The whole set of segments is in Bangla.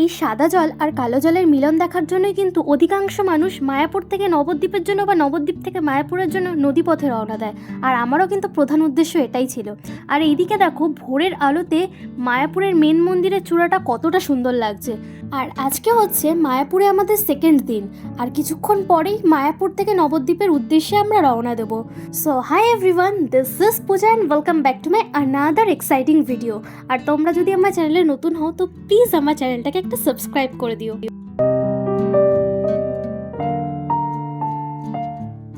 এই সাদা জল আর কালো জলের মিলন দেখার জন্যই কিন্তু অধিকাংশ মানুষ মায়াপুর থেকে নবদ্বীপের জন্য বা নবদ্বীপ থেকে মায়াপুরের জন্য নদীপথে রওনা দেয়। আর আমারও কিন্তু প্রধান উদ্দেশ্য এটাই ছিল। আর এইদিকে দেখো, ভোরের আলোতে মায়াপুরের মেন মন্দিরের চূড়াটা কতটা সুন্দর লাগছে। আর আজকে হচ্ছে মায়াপুরে আমাদের সেকেন্ড দিন। আর কিছুক্ষণ পরেই মায়াপুর থেকে নবদ্বীপের উদ্দেশ্যে আমরা রওনা দেবো। So hi everyone this is Pooja and welcome back to my another exciting video আর তোমরা যদি আমার চ্যানেলে নতুন হও, তো প্লিজ আমার চ্যানেলটাকে একটা সাবস্ক্রাইব করে দিও।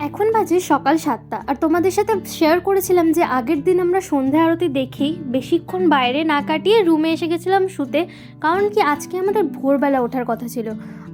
এখন বাজে সকাল সাতটা, আর তোমাদের সাথে শেয়ার করেছিলাম যে আগের দিন আমরা সন্ধ্যা আরতি দেখেই বেশিক্ষণ বাইরে না কাটিয়ে রুমে এসে গেছিলাম শুতে, কারণ কি আজকে আমাদের ভোরবেলা ওঠার কথা ছিল।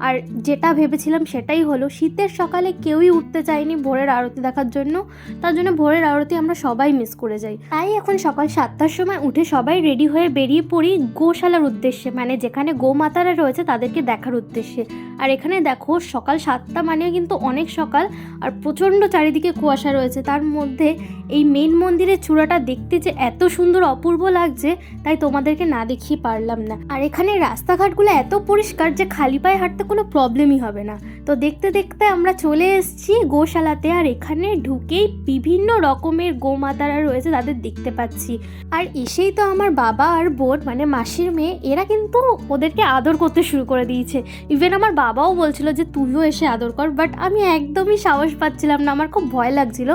আর যেটা ভেবেছিলাম সেটাই হলো, শীতের সকালে কেউই উঠতে চায়নি ভোরের আরতি দেখার জন্য, তার জন্য ভোরের আরতি আমরা সবাই মিস করে যাই। তাই এখন সকাল সাতটার সময় উঠে সবাই রেডি হয়ে বেরিয়ে পড়ি গোশালার উদ্দেশ্যে মানে যেখানে গোমাতারা রয়েছে তাদেরকে দেখার উদ্দেশ্যে। আর এখানে দেখো, সকাল সাতটা মানে কিন্তু অনেক সকাল, আর প্রচণ্ড চারিদিকে কুয়াশা রয়েছে। তার মধ্যে এই মেন মন্দিরের চূড়াটা দেখতে যে এত সুন্দর অপূর্ব লাগছে, তাই তোমাদেরকে না দেখিয়ে পারলাম না। আর এখানে রাস্তাঘাটগুলো এত পরিষ্কার যে খালি পায়ে হাঁটতে কোনো প্রবলেমই হবে না। তো দেখতে দেখতে আমরা চলে এসেছি গোশালাতে আর এখানে ঢুকেই বিভিন্ন রকমের গোমাতারা রয়েছে তাদের দেখতে পাচ্ছি। আর এসেই তো আমার বাবা আর বোন মানে মাসির মেয়ে, এরা কিন্তু ওদেরকে আদর করতে শুরু করে দিয়েছে। ইভেন আমার বাবাও বলছিল যে, তুইও এসে আদর কর। বাট আমি একদমই সাহস পাচ্ছিলাম না, আমার খুব ভয় লাগছিল।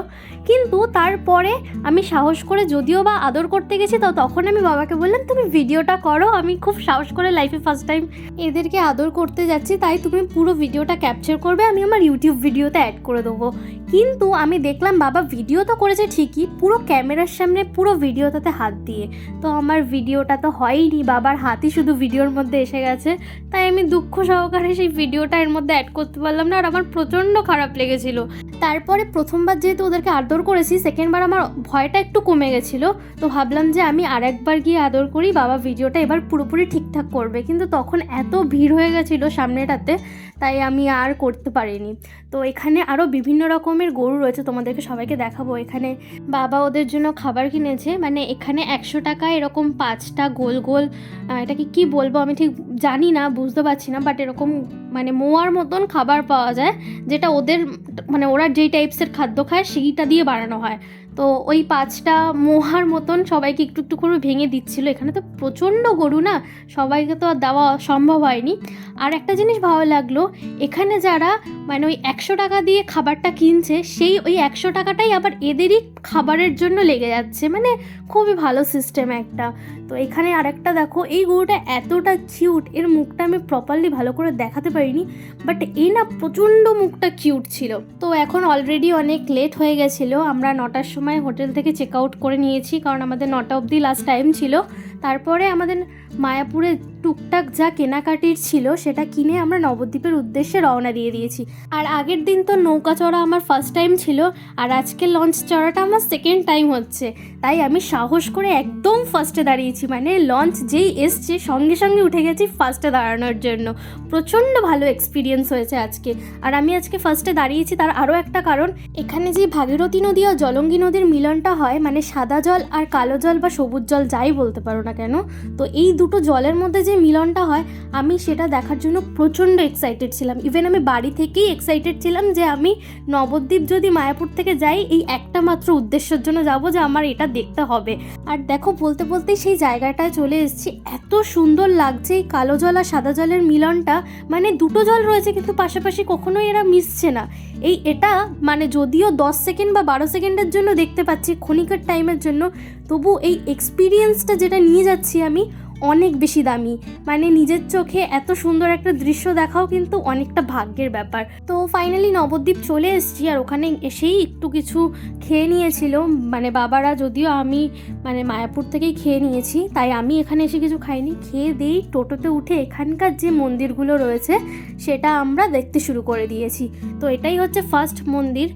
কিন্তু তারপরে আমি সাহস করে যদিও বা আদর করতে গেছি, তো তখন আমি বাবাকে বললাম, তুমি ভিডিওটা করো, আমি খুব সাহস করে লাইফে ফার্স্ট টাইম এদেরকে আদর করতে যাচ্ছি, তাই তুমি পুরো ভিডিওটা ক্যাপচার করবে, আমি আমার ইউটিউব ভিডিওতে অ্যাড করে দেবো। কিন্তু আমি দেখলাম, বাবা ভিডিও তো করেছে ঠিকই, পুরো ক্যামেরার সামনে পুরো ভিডিওটাতে হাত দিয়ে। তো আমার ভিডিওটা তো হয়নি বাবার হাতই শুধু ভিডিওর মধ্যে এসে গেছে, তাই আমি দুঃখ সহকারে সেই ভিডিওটা এর মধ্যে অ্যাড করতে পারলাম না, আর আমার প্রচণ্ড খারাপ লেগেছিল। তারপরে প্রথমবার যেহেতু ওদেরকে আদর করেছি সেকেন্ডবার আমার ভয়টা একটু কমে গেছিল। তো ভাবলাম যে আমি আরেকবার গিয়ে আদর করি, বাবা ভিডিওটা এবার পুরোপুরি ঠিকঠাক করবে। কিন্তু তখন এত ভিড় হয়ে গেছিল সামনেটাতে তাই আমি আর করতে পারিনি। তো এখানে আরও বিভিন্ন রকমের গরু রয়েছে, তোমাদেরকে সবাইকে দেখাবো। এখানে বাবা ওদের জন্য খাবার কিনেছে। মানে এখানে একশো টাকা এরকম পাঁচটা গোল গোল এটাকে কি বলব আমি ঠিক জানি না, বুঝতে পারছি না বাট এরকম মানে মোয়ার মতন খাবার পাওয়া যায়, যেটা ওদের মানে ওরা যেই টাইপসের খাদ্য খায়, সেইটা দিয়ে বানানো হয়। তো ওই পাঁচটা মোহার মতন সবাইকে একটু একটু করে ভেঙে দিচ্ছিল। এখানে তো প্রচণ্ড গরু না? সবাইকে তো আর দেওয়া সম্ভব হয়নি। আর একটা জিনিস ভালো লাগল, এখানে যারা মানে ওই একশো টাকা দিয়ে খাবারটা কিনছে, সেই ওই একশো টাকাটাই আবার এদেরই খাবারের জন্য লেগে যাচ্ছে। মানে খুবই ভালো সিস্টেম একটা। তো এখানে আরেকটা দেখো, এই গরুটা এতটা কিউট এর মুখটা আমি প্রপারলি ভালো করে দেখাতে পারিনি বাট এই না প্রচণ্ড মুখটা কিউট ছিল। তো এখন অলরেডি অনেক লেট হয়ে গেছিল, আমরা নটার সময় হোটেল থেকে চেক আউট করে নিয়েছি কারণ আমাদের নটা অবধি লাস্ট টাইম ছিল। তারপরে আমাদের মায়াপুরে টুকটাক যা কেনাকাটির ছিল সেটা কিনে আমরা নবদ্বীপের উদ্দেশ্যে রওনা দিয়ে দিয়েছি। আর আগের দিন তো নৌকা চড়া আমার ফার্স্ট টাইম ছিল, আর আজকে লঞ্চ চড়াটা আমার সেকেন্ড টাইম হচ্ছে। তাই আমি সাহস করে একদম ফার্স্টে দাঁড়িয়েছি মানে লঞ্চ যেই এসছে সঙ্গে সঙ্গে উঠে গেছি ফার্স্টে দাঁড়ানোর জন্য। প্রচণ্ড ভালো এক্সপিরিয়েন্স হয়েছে আজকে। আর আমি আজকে ফার্স্টে দাঁড়িয়েছি, তার আরও একটা কারণ, এখানে যে ভাগীরথী নদী আর জলঙ্গি নদীর মিলনটা হয় মানে সাদা জল আর কালো জল বা সবুজ জল যাই বলতে পারো না কেন? তো এই দুটো জলের মধ্যে যে মিলনটা হয়, আমি সেটা দেখার জন্য প্রচণ্ড এক্সাইটেড ছিলাম। ইভেন আমি বাড়ি থেকেই এক্সাইটেড ছিলাম যে আমি নবদ্বীপ যদি মায়াপুর থেকে যাই, এই একটা মাত্র উদ্দেশ্যের জন্য যাব যে আমার এটা দেখতে হবে। আর দেখো, বলতে বলতেই সেই জায়গাটায় চলে এসেছি। এত সুন্দর লাগছে এই কালো জল আর সাদা জলের মিলনটা। মানে দুটো জল রয়েছে কিন্তু পাশাপাশি কখনোই এরা মিশছে না। এই এটা মানে যদিও দশ সেকেন্ড বা বারো সেকেন্ডের জন্য দেখতে পাচ্ছি, ক্ষণিকের টাইমের জন্য। তবু এই এক্সপিরিয়েন্সটা যেটা নিয়ে যাচ্ছি আমি অনেক বেশি দামি। মানে নিজের চোখে এত সুন্দর একটা দৃশ্য দেখাও কিন্তু অনেকটা ভাগ্যের ব্যাপার। তো ফাইনালি নবদ্বীপ চলে এসেছি আর ওখানে এসেই একটু কিছু খেয়ে নিয়েছিল। মানে বাবারা যদিও আমি মানে মায়াপুর থেকেই খেয়ে নিয়েছি, তাই আমি এখানে এসে কিছু খাইনি। খেয়ে দিয়েই টোটোতে উঠে এখানকার যে মন্দিরগুলো রয়েছে, সেটা আমরা দেখতে শুরু করে দিয়েছি। তো এটাই হচ্ছে ফার্স্ট মন্দির।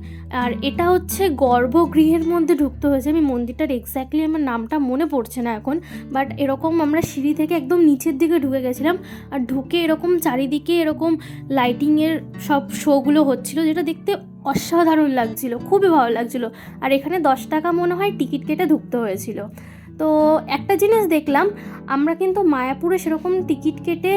আর এটা হচ্ছে গর্ভগৃহের মধ্যে ঢুকতে হয়েছে। আমি মন্দিরটার এক্স্যাক্টলি আমার নামটা মনে পড়ছে না এখন বাট এরকম আমরা সিঁড়ি থেকে একদম নিচের দিকে ঢুকে গেছিলাম আর ঢুকে এরকম চারিদিকে এরকম লাইটিংয়ের সব শোগুলো হচ্ছিল, যেটা দেখতে অসাধারণ লাগছিল, খুবই ভালো লাগছিল। আর এখানে দশ টাকা মনে হয় টিকিট কেটে ঢুকতে হয়েছিল। তো একটা জিনিস দেখলাম, আমরা কিন্তু মায়াপুরে সেরকম টিকিট কেটে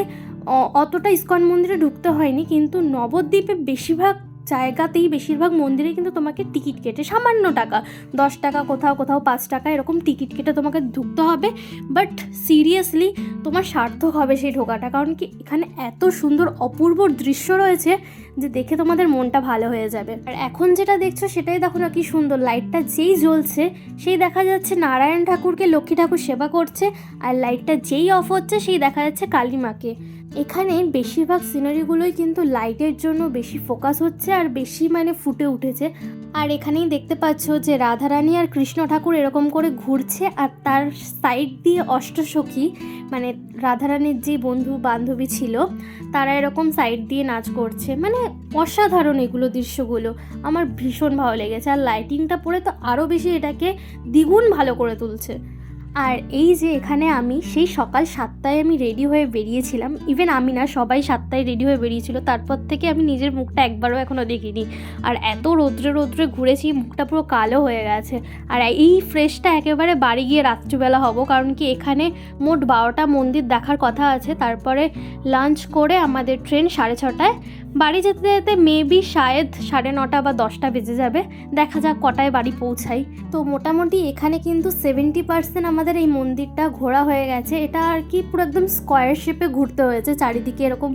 অতটা ইস্কন মন্দিরে ঢুকতে হয়নি, কিন্তু নবদ্বীপে বেশিরভাগ জায়গাতেই বেশিরভাগ মন্দিরে কিন্তু তোমাকে টিকিট কেটে সামান্য টাকা, দশ টাকা কোথাও কোথাও পাঁচ টাকা এরকম টিকিট কেটে তোমাকে ঢুকতে হবে। বাট সিরিয়াসলি তোমার সার্থক হবে সেই ঢোকাটা, কারণ কি এখানে এত সুন্দর অপূর্ব দৃশ্য রয়েছে যে দেখে তোমাদের মনটা ভালো হয়ে যাবে। আর এখন যেটা দেখছ সেটাই দেখো না কি সুন্দর, লাইটটা যেই জ্বলছে সেই দেখা যাচ্ছে নারায়ণ ঠাকুরকে লক্ষ্মী ঠাকুর সেবা করছে, আর লাইটটা যেই অফ হচ্ছে সেই দেখা যাচ্ছে কালী মাকে। এখানে বেশিরভাগ সিনারিগুলোই কিন্তু লাইটের জন্য বেশি ফোকাস হচ্ছে আর বেশি মানে ফুটে উঠেছে। আর এখানেই দেখতে পাচ্ছ যে রাধারানী আর কৃষ্ণ ঠাকুর এরকম করে ঘুরছে আর তার সাইড দিয়ে অষ্টসখী মানে রাধারানীর যে বন্ধু বান্ধবী ছিল, তারা এরকম সাইড দিয়ে নাচ করছে। মানে অসাধারণ এগুলো দৃশ্যগুলো। আমার ভীষণ ভালো লেগেছে। আর লাইটিংটা পরে তো আরও বেশি এটাকে দ্বিগুণ ভালো করে তুলছে। আর এই যে এখানে আমি সেই সকাল সাতটায় আমি রেডি হয়ে বেরিয়েছিলাম। ইভেন আমি না, সবাই সাতটায় রেডি হয়ে বেরিয়েছিল। তারপর থেকে আমি নিজের মুখটা একবারও এখনও দেখিনি। আর এত রৌদ্রে রৌদ্রে ঘুরেছি, মুখটা পুরো কালো হয়ে গেছে। আর এই ফ্রেশটা একেবারে বাড়ি গিয়ে রাত্রিবেলা হব, কারণ কি এখানে মোট বারোটা মন্দির দেখার কথা আছে। তারপরে লাঞ্চ করে আমাদের ট্রেন সাড়ে ছটায় বাড়ি যেতে যেতে মেবি শায়দ সাড়ে নটা বা দশটা বেজে যাবে। দেখা যাক কটায় বাড়ি পৌঁছাই। তো মোটামুটি এখানে কিন্তু সেভেন্টি পার্সেন্ট আমাদের এই মন্দিরটা ঘোরা হয়ে গেছে। এটা আর কি পুরো একদম স্কোয়ার শেপে ঘুরতে হয়েছে চারিদিকে এরকম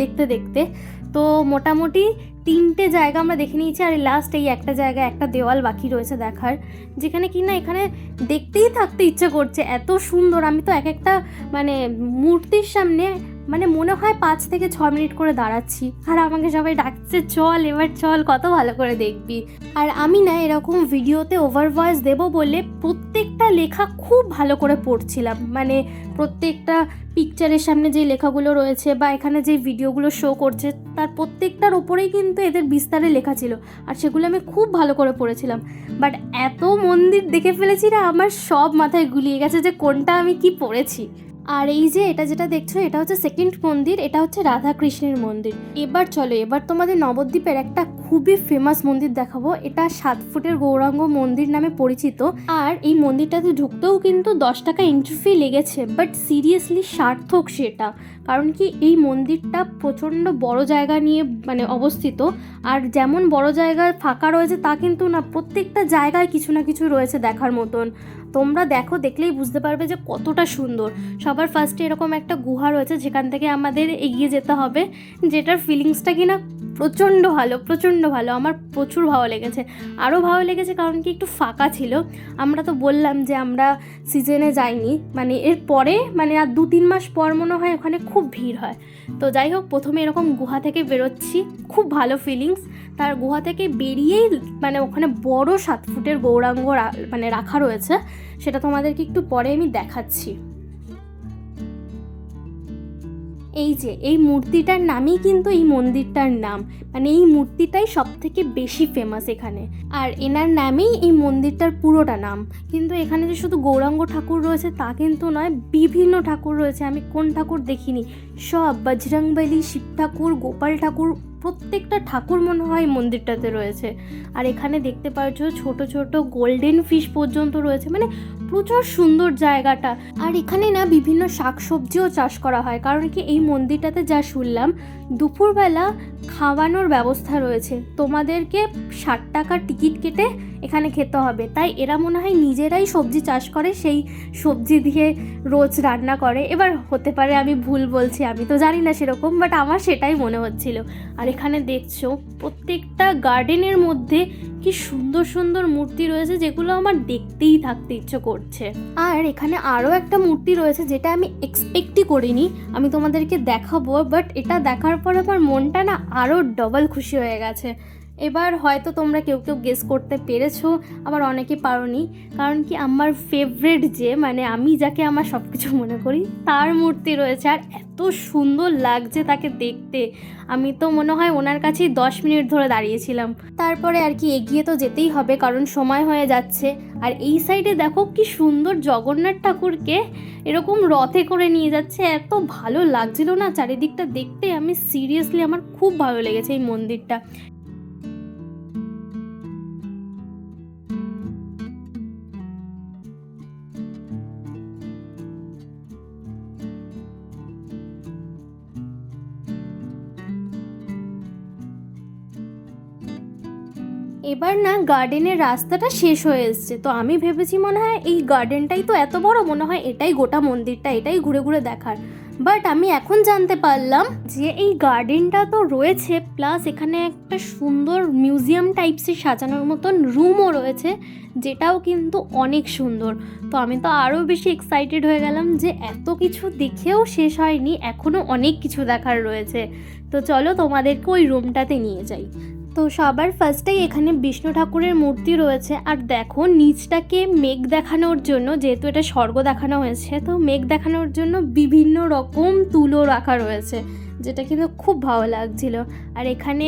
দেখতে দেখতে। তো মোটামুটি তিনটে জায়গা আমরা দেখে নিয়েছি আর লাস্ট এই একটা জায়গা একটা দেওয়াল বাকি রয়েছে দেখার। যেখানে কি না এখানে দেখতেই থাকতে ইচ্ছে করছে। এত সুন্দর, আমি তো এক একটা মানে মূর্তির সামনে মানে মনে হয় পাঁচ থেকে ছ মিনিট করে দাঁড়াচ্ছি। আর আমাকে সবাই ডাকছে, চল, এবার চল, কত ভালো করে দেখবি। আর আমি না এরকম ভিডিওতে ওভার ভয়েস দেবো বলে প্রত্যেকটা লেখা খুব ভালো করে পড়ছিলাম। মানে প্রত্যেকটা পিকচারের সামনে যে লেখাগুলো রয়েছে বা এখানে যে ভিডিওগুলো শো করছে, তার প্রত্যেকটার ওপরেই কিন্তু এদের বিস্তারে লেখা ছিল। আর সেগুলো আমি খুব ভালো করে পড়েছিলাম। বাট এত মন্দির দেখে ফেলেছি না, আমার সব মাথায় গুলিয়ে গেছে যে কোনটা আমি কি পড়েছি। আর এই যে এটা যেটা দেখছ, এটা হচ্ছে সেকেন্ড মন্দির, এটা হচ্ছে রাধা কৃষ্ণের মন্দির। এবার চলো, এবার তোমাদের নবদ্বীপের একটা খুবই ফেমাস মন্দির দেখাবো। এটা সাত ফুটের গৌরাঙ্গ মন্দির নামে পরিচিত। আর এই মন্দিরটাতে ঢুকতেও কিন্তু দশ টাকা এন্ট্রি ফি লেগেছে বাট সিরিয়াসলি সার্থক সেটা। কারণ কি, এই মন্দিরটা প্রচণ্ড বড় জায়গা নিয়ে মানে অবস্থিত। আর যেমন বড় জায়গায় ফাঁকা রয়েছে, তা কিন্তু না, প্রত্যেকটা জায়গায় কিছু না কিছু রয়েছে দেখার মতন। তোমরা দেখো, দেখলেই বুঝতে পারবে যে কতটা সুন্দর। সবার ফার্স্টে এরকম একটা গুহা রয়েছে, যেখান থেকে আমাদের এগিয়ে যেতে হবে, যেটার ফিলিংসটা কিনা প্রচণ্ড ভালো প্রচণ্ড ভালো। আমার প্রচুর ভালো লেগেছে। আরও ভালো লেগেছে কারণ কি একটু ফাঁকা ছিল। আমরা তো বললাম যে আমরা সিজনে যাইনি। মানে এর পরে মানে আর দু তিন মাস পর মনে হয় ওখানে খুব ভিড় হয়। তো যাই হোক, প্রথমে এরকম গুহা থেকে বেরোচ্ছি। খুব ভালো ফিলিংস তার গুহা থেকে বেরিয়েই মানে ওখানে বড় সাত ফুটের গৌরাঙ্গ মানে রাখা রয়েছে। সেটা তোমাদেরকে একটু পরে আমি দেখাচ্ছি। এই যে, এই মূর্তিটার নামই কিন্তু এই মন্দিরটার নাম। মানে এই মূর্তিটাই সব থেকে বেশি ফেমাস এখানে। আর এনার নামেই এই মন্দিরটার পুরোটা নাম। কিন্তু এখানে যে শুধু গৌরাঙ্গ ঠাকুর রয়েছে, তা কিন্তু নয়, বিভিন্ন ঠাকুর রয়েছে। আমি কোন ঠাকুর দেখিনি। সব বজরংবলী, শিব ঠাকুর, গোপাল ঠাকুর, প্রত্যেকটা ঠাকুর মনে হয় মন্দিরটাতে রয়েছে। আর এখানে দেখতে পাচ্ছ ছোট ছোট গোল্ডেন ফিশ পর্যন্ত রয়েছে। মানে প্রচুর সুন্দর জায়গাটা। আর এখানে না বিভিন্ন শাকসবজিও চাষ করা হয়, কারণ কি এই মন্দিরটাতে যা শুনলাম, দুপুরবেলা খাওয়ানোর ব্যবস্থা রয়েছে। তোমাদেরকে ষাট টাকার টিকিট কেটে এখানে খেতে হবে। তাই এরা মনে হয় নিজেরাই সবজি চাষ করে, সেই সবজি দিয়ে রোজ রান্না করে। এবার হতে পারে আমি ভুল বলছি, আমি তো জানি না সেরকম বাট আমার সেটাই মনে হচ্ছিল। আর এখানে দেখছ, প্রত্যেকটা গার্ডেনের মধ্যে কি সুন্দর সুন্দর মূর্তি রয়েছে, যেগুলো আমার দেখতেই থাকতে ইচ্ছে করছে। আর এখানে আরও একটা মূর্তি রয়েছে, যেটা আমি এক্সপেক্টই করিনি, আমি তোমাদেরকে দেখাবো বাট এটা দেখার পর আমার মনটা না আরও ডবল খুশি হয়ে গেছে। এবার হয়তো তোমরা কেউ কেউ গেস করতে পেরেছ, আবার অনেকে পারোনি। কারণ কি আমার ফেভারেট যে মানে আমি যাকে আমার সব কিছু মনে করি, তার মূর্তি রয়েছে। আর এত সুন্দর লাগছে তাকে দেখতে। আমি তো মনে হয় ওনার কাছেই দশ মিনিট ধরে দাঁড়িয়েছিলাম। তারপরে আর কি এগিয়ে তো যেতেই হবে, কারণ সময় হয়ে যাচ্ছে। আর এই সাইডে দেখো কি সুন্দর জগন্নাথ ঠাকুরকে এরকম রথে করে নিয়ে যাচ্ছে। এত ভালো লাগছিল না, চারিদিকটা দেখতে আমি সিরিয়াসলি আমার খুব ভালো লেগেছে এই মন্দিরটা। এবার না গার্ডেনের রাস্তাটা শেষ হয়ে এসছে। তো আমি ভেবেছি মনে হয় এই গার্ডেনটাই তো এত বড়, মনে হয় এটাই গোটা মন্দিরটা, এটাই ঘুরে ঘুরে দেখার। বাট আমি এখন জানতে পারলাম যে এই গার্ডেনটা তো রয়েছে প্লাস এখানে একটা সুন্দর মিউজিয়াম টাইপসের সাজানোর মতন রুমও রয়েছে, যেটাও কিন্তু অনেক সুন্দর। তো আমি তো আরও বেশি এক্সাইটেড হয়ে গেলাম যে এত কিছু দেখেও শেষ হয়নি, এখনও অনেক কিছু দেখার রয়েছে। তো চলো তোমাদেরকে ওই রুমটাতে নিয়ে যাই। তো সবার ফার্স্টেই এখানে বিষ্ণু ঠাকুরের মূর্তি রয়েছে। আর দেখো, নিচটাকে মেঘ দেখানোর জন্য, যেহেতু এটা স্বর্গ দেখানো হয়েছে, তো মেঘ দেখানোর জন্য বিভিন্ন রকম তুলো রাখা রয়েছে, যেটা কিন্তু খুব ভালো লাগছিল। আর এখানে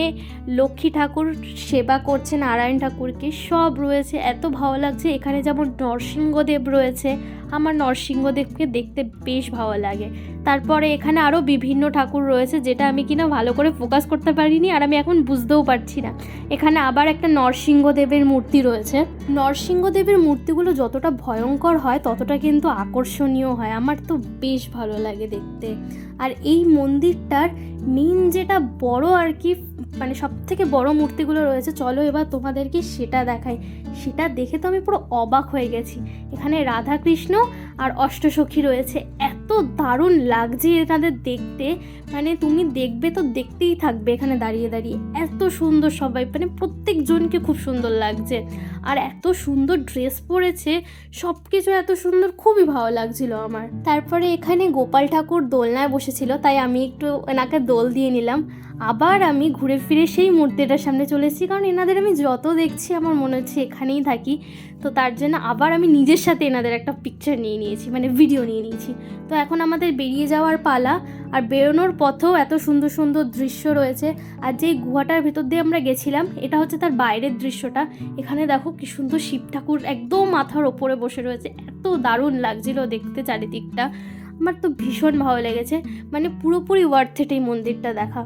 লক্ষ্মী ঠাকুর সেবা করছে, নারায়ণ ঠাকুরকে, সব রয়েছে, এত ভালো লাগছে। এখানে যেমন নরসিংহদেব রয়েছে আমার নরসিংহদেবকে দেখতে বেশ ভালো লাগে। তারপরে এখানে আরও বিভিন্ন ঠাকুর রয়েছে যেটা আমি কিনা ভালো করে ফোকাস করতে পারিনি আর আমি এখন বুঝতেও পারছি না। এখানে আবার একটা নরসিংহদেবের মূর্তি রয়েছে। নরসিংহদেবের মূর্তিগুলো যতটা ভয়ঙ্কর হয়, ততটা কিন্তু আকর্ষণীয় হয়। আমার তো বেশ ভালো লাগে দেখতে। আর এই মন্দিরটার মেন যেটা বড় আর কি মানে সব থেকে বড় মূর্তিগুলো রয়েছে, চলো এবার তোমাদেরকে সেটা দেখাই। সেটা দেখে তো আমি পুরো অবাক হয়ে গেছি। এখানে রাধা কৃষ্ণ আর অষ্টসখী রয়েছে। এত দারুণ লাগছে এনাদের দেখতে। মানে তুমি দেখবে তো দেখতেই থাকবে এখানে দাঁড়িয়ে দাঁড়িয়ে। এত সুন্দর সবাই মানে প্রত্যেকজনকে খুব সুন্দর লাগছে। আর এত সুন্দর ড্রেস পরেছে সব কিছু এত সুন্দর, খুবই ভালো লাগছিল আমার। তারপরে এখানে গোপাল ঠাকুর দোলনায় বসেছিল, তাই আমি একটু এনাকে দোল দিয়ে নিলাম। আবার আমি ঘুরে ফিরে সেই মূর্তিটার সামনে চলে এসেছি, কারণ এনাদের আমি যত দেখছি আমার মনে হচ্ছে এখানেই থাকি। তো তার জন্য আবার আমি নিজের সাথে এনাদের একটা পিকচার নিয়ে নিয়েছি মানে ভিডিও নিয়ে নিয়েছি। তো এখন আমাদের বেরিয়ে যাওয়ার পালা, আর বেরোনোর পথেও এত সুন্দর সুন্দর দৃশ্য রয়েছে। আর যেই গুহাটার ভেতর দিয়ে আমরা গেছিলাম, এটা হচ্ছে তার বাইরের দৃশ্যটা। এখানে দেখো কি সুন্দর শিব ঠাকুর একদম মাথার ওপরে বসে রয়েছে, এত দারুণ লাগছিল দেখতে চারিদিকটা। আমার তো ভীষণ ভালো লেগেছে মানে পুরোপুরি ওয়ার্থেট এই মন্দিরটা দেখা।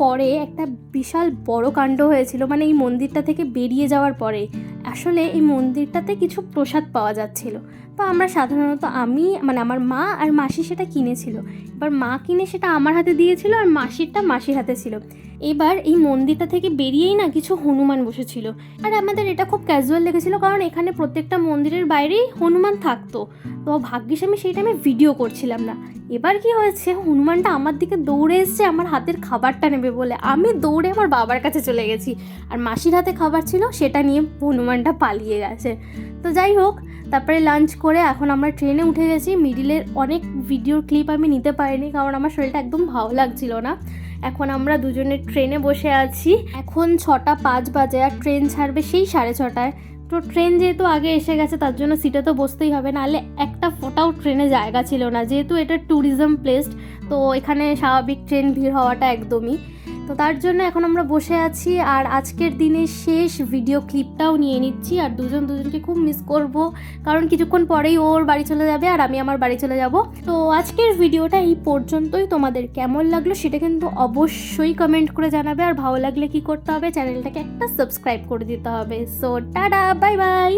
এরপরে একটা বিশাল বড় কাণ্ড হয়েছিল মানে এই মন্দিরটা থেকে বেরিয়ে যাওয়ার পরে। আসলে এই মন্দিরটাতে কিছু প্রসাদ পাওয়া যাচ্ছিল। তো আমরা সাধারণত আমি মানে আমার মা আর মাসি সেটা কিনেছিল। এবার মা কিনে সেটা আমার হাতে দিয়েছিল আর মাসিরটা মাসির হাতে ছিল। এবার এই মন্দিরটা থেকে বেরিয়েই না কিছু হনুমান বসেছিল। আর আমাদের এটা খুব ক্যাজুয়াল লেগেছিল কারণ এখানে প্রত্যেকটা মন্দিরের বাইরেই হনুমান থাকতো। তো ভাগ্যিস আমি সেই টাইমে ভিডিও করছিলাম না। এবার কি হয়েছে, হনুমানটা আমার দিকে দৌড়ে এসছে, আমার হাতের খাবারটা নেবে বলে। আমি দৌড়ে আমার বাবার কাছে চলে গেছি। আর মাসির হাতে খাবার ছিল, সেটা নিয়ে হনুমানটা পালিয়ে গেছে। তো যাই হোক, তারপরে লাঞ্চ করে এখন আমরা ট্রেনে উঠে গেছি। মিডিলের অনেক ভিডিওর ক্লিপ আমি নিতে পারিনি কারণ আমার শরীরটা একদম ভালো লাগছিল না। এখন আমরা দুজনে ট্রেনে বসে আছি। এখন ছটা পাঁচ বাজে আর ট্রেন ছাড়বে সেই সাড়ে ছটায়। তো ট্রেন যেহেতু আগে এসে গেছে, তার জন্য সিটে তো বসতেই হবে। নাহলে একটা ফোটাও ট্রেনে জায়গা ছিল না। যেহেতু এটা ট্যুরিজম প্লেস তো এখানে স্বাভাবিক ট্রেন ভিড় হওয়াটা একদমই। তো তার জন্য এখন আমরা বসে আছি আর আজকের দিনের শেষ ভিডিও ক্লিপটাও নিয়ে নিচ্ছি আর দুজন দুজনকে খুব মিস করব, কারণ কিছুক্ষণ পরেই ওর বাড়ি চলে যাবে আর আমি আমার বাড়ি চলে যাব। তো আজকের ভিডিওটা এই পর্যন্তই, তোমাদের কেমন লাগল সেটা কিন্তু অবশ্যই কমেন্ট করে জানাবে আর ভালো লাগলে কি করতে হবে চ্যানেলটাকে একটা সাবস্ক্রাইব করে দিতে হবে। So tata bye bye